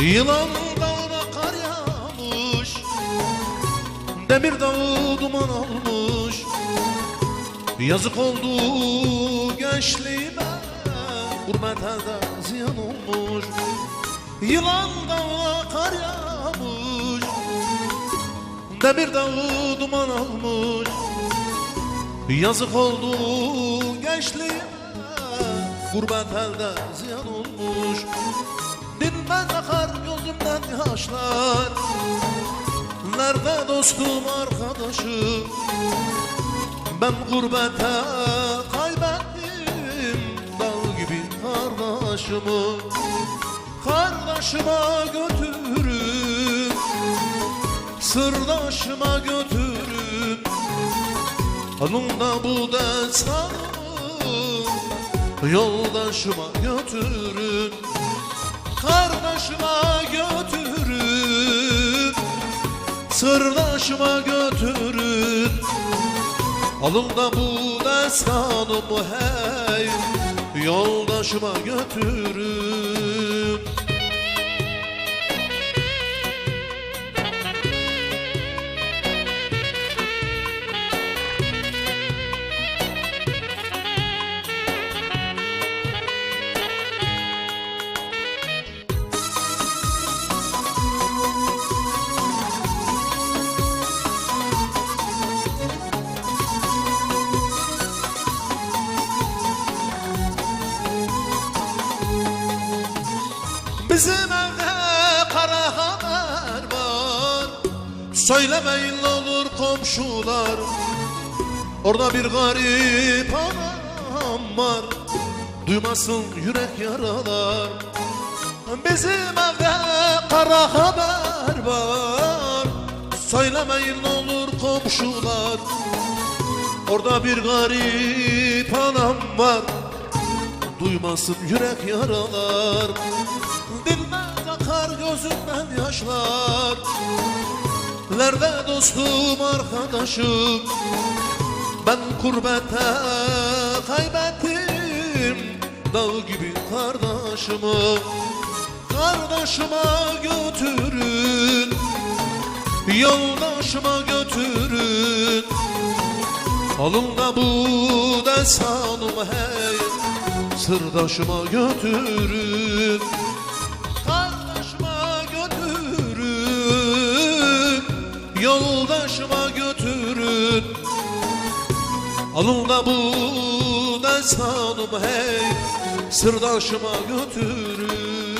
Yılan dağına kar yağmış Demir dağı duman almış. Yazık oldu gençliğime Gurbet elde ziyan olmuş. Yılan dağına kar yağmış Demir dağı duman almış. Yazık oldu gençliğime Gurbet elde ziyan olmuş yaşlar Nerede dostum arkadaşım? Ben gurbete kaybettim. Dağ gibi kardeşimi Kardeşime götürüp Sırdaşıma götürüp. Anımda bu destanı Yoldaşıma götürün Kardeşime Sırdaşıma götürün Alın da bu destanımı hey Yoldaşıma götürün Söylemeyin ne olur komşular. Orada bir garip anam var. Duymasın yürek yaralar. Bizim evde kara haber var. Söylemeyin ne olur komşular. Orada bir garip anam var. Duymasın yürek yaralar. Dinmez akar gözümden yaşlar Nerede dostum arkadaşım. Ben kurbete kaybettim Dağ gibi kardeşimi Kardeşime götürün. Yoldaşıma götürün. Alın da bu destanımı hey Sırdaşıma götürün Yoldaşıma götürün. Alın da bu destanımı hey Sırdaşıma götürün